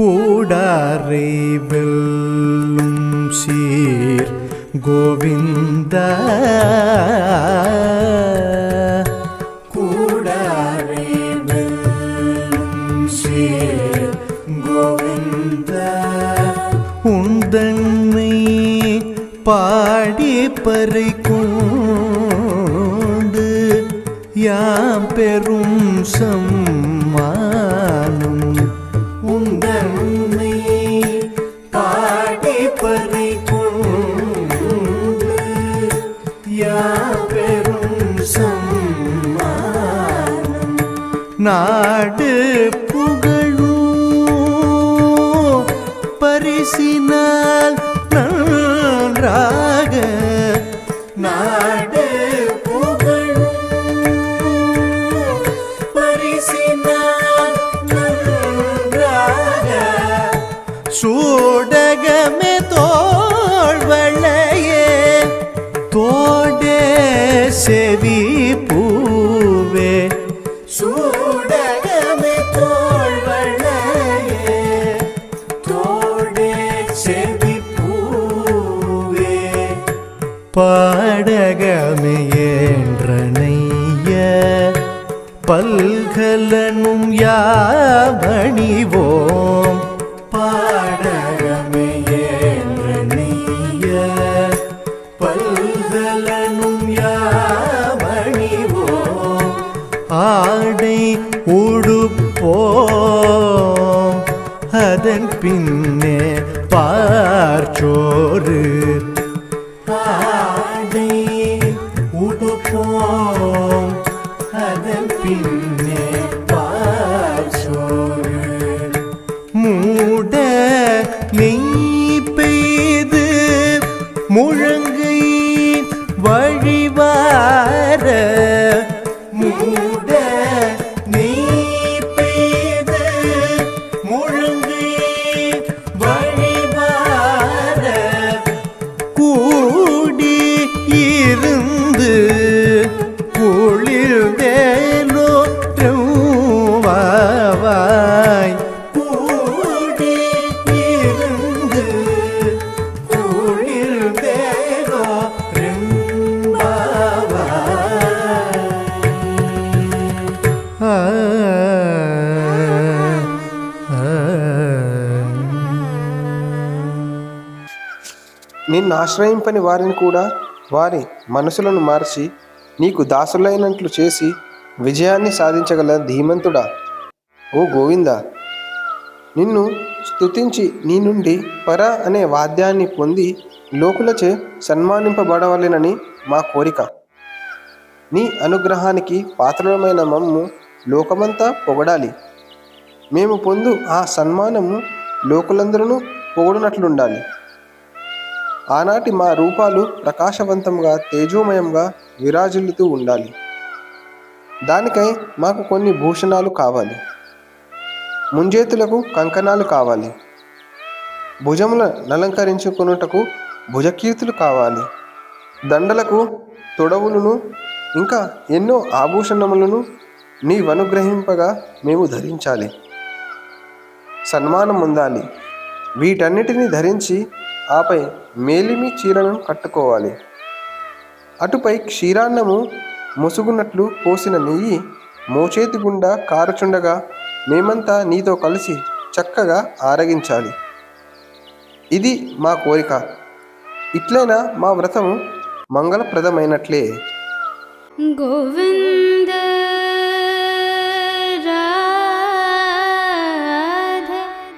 கூடாரை வெல்லும் சீர் கோவிந்த. கூடாரை வெல்லும் சீர் கோவிந்த. உந்தன்னை பாடி பறை கொண்டு யாம் பெரும் சம்மானம். உந்தன்னை கொண்டு யாம் சம்மானம். நாடு புகழும் பரிசினால் நன்றா செவி பூவே. சூடகமே தோழ்வளையே தோடே செவி பூவே. பாடகமையேன்றனைய பல்கலனும் யாவணிவோம் உடுப்போம். அதன் பின்னே பார்ச்சோறு. ஆடை உடுப்போம். அதன் பின்னே பார்ச்சோறு. மூட நெய் பெய்து முழங்கை வழிவார குளிர் வாய் கூடி இருந்து குளிர் தேரோ ஆ నిన్ను ఆశ్రయింపని వారిని కూడా వారి మనసులను మార్చి నీకు దాసులైనట్లు చేసి విజయాన్ని సాధించగల ధీమంతుడా? ఓ గోవింద! నిన్ను స్తుతించి నీ నుండి పర అనే వాద్యాన్ని పొంది లోకులచే సన్మానింపబడవలెనని మా కోరిక. నీ అనుగ్రహానికి పాత్రమైన మమ్ము లోకమంతా పొగడాలి. మేము పొందు ఆ సన్మానము లోకులందరూ పొగడునట్లుండాలి. ఆనాటి మా రూపాలు ప్రకాశవంతంగా తేజోమయంగా విరాజిల్లుతూ ఉండాలి. దానికై మాకు కొన్ని భూషణాలు కావాలి. ముంజేతులకు కంకణాలు కావాలి. భుజముల నలంకరించుకున్నటకు భుజకీర్తులు కావాలి. దండలకు తొడవులను ఇంకా ఎన్నో ఆభూషణములను నీవనుగ్రహింపగా మేము ధరించాలి. సన్మానం ఉండాలి వీటన్నిటిని ధరించి ఆపై మేలిమి చీరలను కట్టుకోవాలి. అటుపై క్షీరాన్నము ముసుగునట్లు పోసిన నెయ్యి మోచేతి గుండా కారుచుండగా మేమంతా నీతో కలిసి చక్కగా ఆరగించాలి. ఇది మా కోరిక. ఇట్లైనా మా వ్రతము మంగళప్రదమైనట్లే. గోవిందా